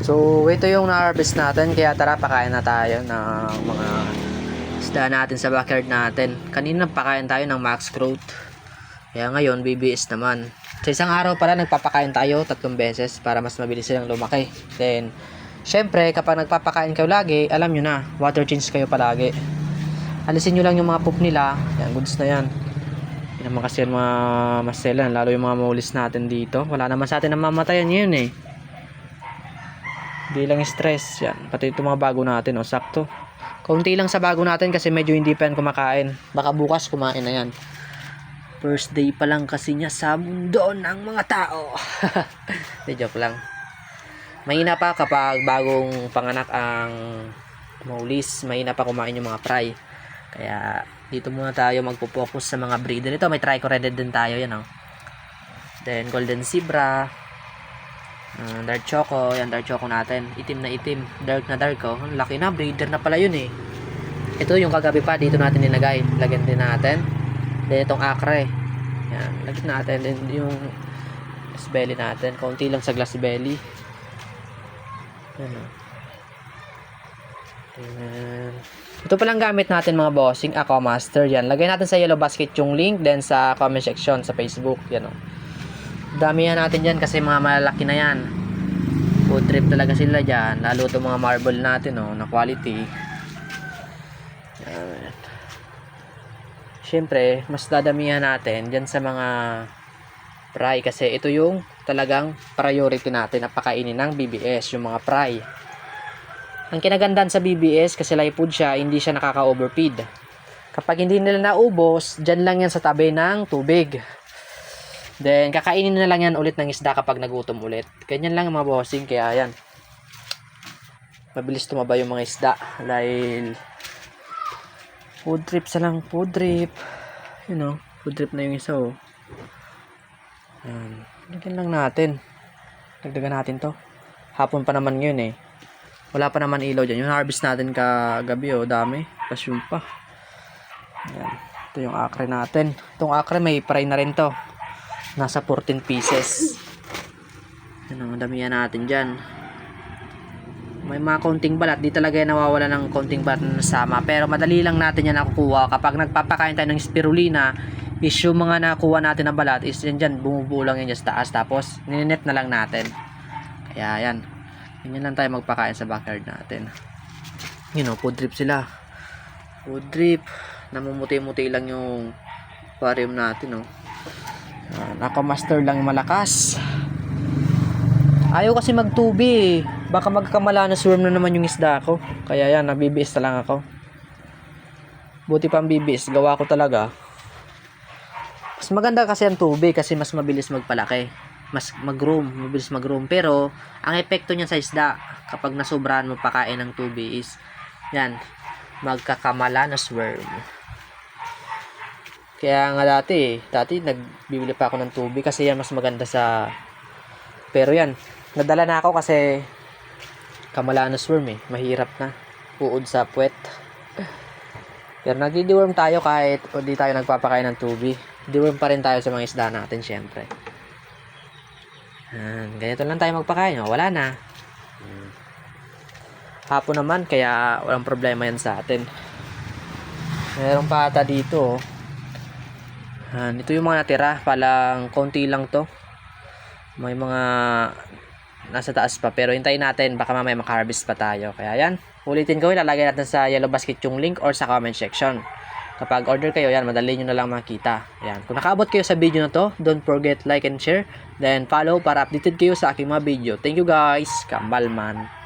So, ito yung na-harvest natin. Kaya tara, pakain na tayo ng mga isda natin sa backyard natin. Kanina pakain tayo ng max growth. Kaya ngayon, BBS naman. Sa isang araw pala, nagpapakain tayo tatlong beses para mas mabilis silang lumaki. Then, syempre, kapag nagpapakain kayo lagi, alam nyo na, water change kayo palagi. Alisin nyo lang yung mga poop nila. Yan, goods na yan. Hindi naman kasi yung mga maselan, lalo yung mga maulis natin dito. Wala naman sa atin na mamatayan yun eh. Hindi lang stress. Yan. Pati itong mga bago natin. O, sakto. Kaunti lang sa bago natin kasi medyo hindi pa yan kumakain. Baka bukas kumain na yan. First day pa lang kasi niya sa mundo ng mga tao. Hindi, joke lang. Mahina pa kapag bagong panganak ang maulis. Mahina pa kumain yung mga fry. Kaya dito muna tayo magpo-focus sa mga breeder. Ito may trico-reded din tayo. Yan, oh. Then golden zebra. Uh, dark choco, yan dark choco natin. Itim na itim, dark na dark oh. Laki na, breeder na pala yun eh. Ito yung kagabi pa, dito natin nilagay. Lagyan din natin. Then itong acre. Yan, lagyan natin din yung glass belly natin. Kaunti lang sa glass belly. Yan oh. Ayan. Ito palang gamit natin mga bossing, Aqua Master. Yan, lagay natin sa yellow basket yung link, then sa comment section sa Facebook. Yan oh. Damihan natin dyan kasi mga malalaki na yan. Food trip talaga sila dyan. Lalo itong mga marble natin, oh, na quality. Yan. Siyempre, mas dadamihan natin dyan sa mga fry kasi ito yung talagang priority natin na pakainin ng BBS, yung mga fry. Ang kinagandaan sa BBS kasi live food siya, hindi siya nakaka-overfeed. Kapag hindi nila naubos, dyan lang yan sa tabi ng tubig. Then, kakainin na lang yan ulit ng isda kapag nagutom ulit. Ganyan lang mga bossing, kaya yan. Mabilis tumaba yung mga isda. Dahil, food trip sa lang, food trip. You know, food trip na yung isa oh. Yan. Lagyan lang natin. Dagdagan natin to. Hapon pa naman yun eh. Wala pa naman ilaw dyan. Yung harvest natin kagabi oh, dami. Tapos yun pa. Yan. Ito yung akre natin. Itong akre may fry na rin to. Nasa 14 pieces. Ang damihan natin dyan. May mga konting balat. Di talaga yan nawawala ng konting balat na nasama. Pero madali lang natin yan nakukuha. Kapag nagpapakain tayo ng spirulina, is yung mga nakuha natin na balat is yan dyan, bumubuo yan dyan sa taas. Tapos, ninet na lang natin. Kaya yan. Ganyan lang tayo magpakain sa backyard natin. You know, food drip sila. Food drip. Namumuti-muti lang yung aquarium natin, oh. Uh, nakamaster lang yung malakas. Ayaw kasi magtubi eh. Baka magkamala na swarm na naman yung isda ko. Kaya yan, nabibis na lang ako. Buti pa ang bibis. Gawa ko talaga. Mas maganda kasi ang tubig kasi mas mabilis magpalaki. Mas mag-groom, mabilis mag-groom. Pero, ang epekto niya sa isda, kapag nasobrahan mo pakain ng tubig is, yan, magkakamala na swarm. Kaya nga dati, dati nagbibili pa ako ng tubig kasi yan mas maganda sa pero yan, nadala na ako kasi kamala na swarm eh. Mahirap na. Uod sa puwet. Pero nagdi-deworm tayo kahit hindi tayo nagpapakain ng tubig. Deworm pa rin tayo sa mga isda natin syempre. Yan, ganito lang tayo magpakain. Oh, wala na. Hapon naman, kaya walang problema yan sa atin. Meron pa ata dito. Oh. Yan, ito yung mga natira. Palang konti lang to. May mga nasa taas pa. Pero hintayin natin. Baka mamaya makaharvest pa tayo. Kaya yan. Ulitin ko. Ilalagay natin sa yellow basket yung link or sa comment section. Kapag order kayo, yan, madali nyo na lang makita. Yan. Kung nakaabot kayo sa video na to, don't forget like and share. Then follow para updated kayo sa aking mga video. Thank you guys. Kambal man.